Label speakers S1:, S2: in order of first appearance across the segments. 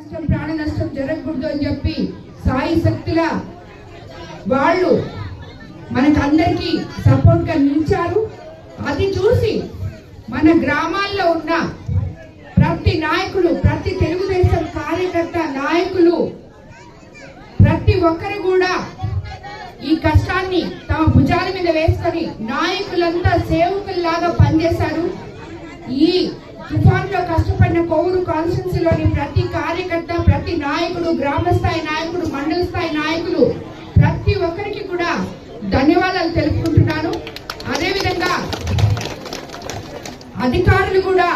S1: నష్టం ప్రాణ నష్టం జరగకూడదు అని చెప్పి సాయి శక్తుల వాళ్ళు మనకందరికీ సపోర్ట్గా నిలిచారు. అది చూసి మన గ్రామాల్లో ఉన్న ప్రతి నాయకులు ప్రతి తెలుగుదేశం కార్యకర్త నాయకులు ప్రతి ఒక్కరు కూడా ఈ కష్టాన్ని తమ భుజాల మీద వేసుకొని నాయకులంతా సేవకుల్లాగా పనిచేశారు. ఈ లో కష్టపడిన కోవూరు కాన్స్టిట్యున్సీలోని ప్రతి కార్యకర్త ప్రతి నాయకుడు గ్రామ స్థాయి నాయకుడు మండల స్థాయి నాయకులు ప్రతి ఒక్కరికి కూడా ధన్యవాదాలు తెలుపుకుంటున్నాను. అదేవిధంగా అధికారులు కూడా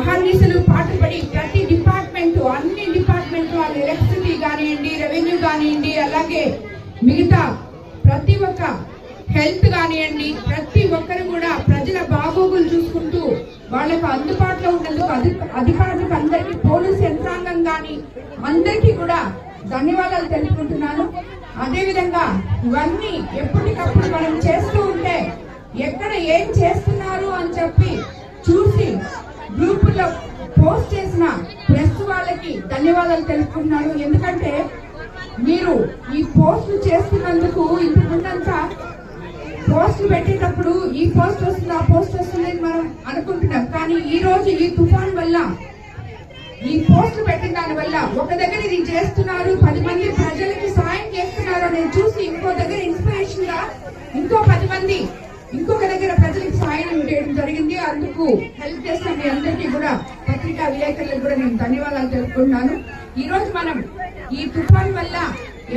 S1: అహర్నిశలు పాటుపడి ప్రతి డిపార్ట్మెంట్ అన్ని డిపార్ట్మెంట్ వాళ్ళు ఎలక్ట్రిసిటీ కానివ్వండి రెవెన్యూ కానివ్వండి అలాగే మిగతా ప్రతి ఒక్క హెల్త్ కానివ్వండి ప్రతి ఒక్కరు కూడా ప్రజల బాగోగులు చూసుకుంటూ వాళ్ళకు అందుబాటులో అధికారులు అధికారులకు అందరికీ పోలీస్ యంత్రాంగం కానీ అందరికీ కూడా ధన్యవాదాలు తెలుపుకుంటున్నాను. అదేవిధంగా ఇవన్నీ ఎప్పటికప్పుడు మనం చేస్తూ ఉంటే ఎక్కడ ఏం చేస్తున్నారు అని చెప్పి చూసి గ్రూపుల్లో పోస్ట్ చేసిన ప్రెస్ వాళ్ళకి ధన్యవాదాలు తెలుపుకుంటున్నాను. ఎందుకంటే మీరు ఈ పోస్ట్ చేస్తున్నందుకు ఇంతకుముందంతా పోస్ట్ పెట్టేటప్పుడు ఈ పోస్ట్ వస్తుంది ఆ పోస్ట్ వస్తుంది మనం అనుకుంటున్నాం. కానీ ఈ రోజు ఈ తుఫాన్ వల్ల ఈ పోస్ట్ పెట్టిన దాని వల్ల ఒక దగ్గర ఇది చేస్తున్నారు పది మంది ప్రజలకి సాయం చేస్తున్నారు అనేది చూసి ఇంకో దగ్గర ఇన్స్పిరేషన్గా ఇంకో పది మంది ఇంకొక దగ్గర ప్రజలకు సాయం చేయడం జరిగింది. అందుకు హెల్ప్ చేసిన మీ అందరికీ కూడా పత్రికా విలేకరులకు కూడా నేను ధన్యవాదాలు తెలుపుకుంటున్నాను. ఈ రోజు మనం ఈ తుఫాన్ వల్ల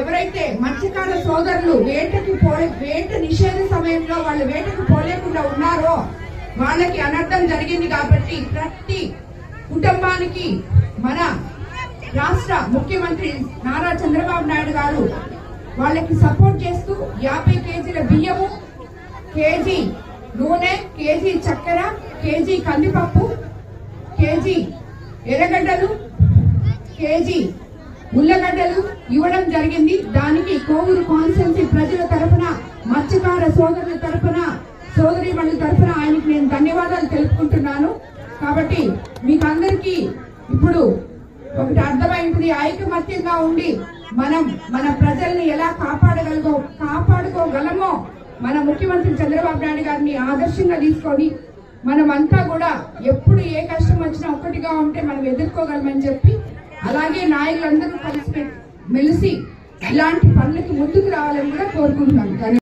S1: ఎవరైతే మత్స్యకార సోదరులు వేటకి పోలే వేట నిషేధ సమయంలో వాళ్ళు వేటకు పోలేకుండా ఉన్నారో వాళ్ళకి అనర్థం జరిగింది కాబట్టి ప్రతి కుటుంబానికి మన రాష్ట్ర ముఖ్యమంత్రి నారా చంద్రబాబు నాయుడు గారు వాళ్ళకి సపోర్ట్ చేస్తూ యాభై కేజీల బియ్యము కేజీ నూనె కేజీ చక్కెర కేజీ కందిపప్పు కేజీ ఎర్రగడ్డలు కేజీ ఉల్లగడ్డలు ఇవ్వడం జరిగింది. దానికి కోవూరు కాన్స్టెన్సీ ప్రజల తరఫున మత్స్యకార సోదరుల తరపున సోదరి మండలి తరపున ఆయనకి నేను ధన్యవాదాలు తెలుపుకుంటున్నాను కాబట్టి మీకు అందరికీ ఇప్పుడు ఒకటి అర్థమైంది. ఐకమత్యంగా ఉండి మనం మన ప్రజల్ని ఎలా కాపాడగలగో కాపాడుకోగలమో మన ముఖ్యమంత్రి చంద్రబాబు నాయుడు గారిని ఆదర్శంగా తీసుకొని మనమంతా కూడా ఎప్పుడు ఏ కష్టం వచ్చినా ఒక్కటిగా ఉంటే మనం ఎదుర్కోగలమని చెప్పి అలాగే నాయకులందరూ కలిసి మెలిసి ఇలాంటి పనులకి ముందుకు రావాలని కూడా కోరుకుంటున్నాను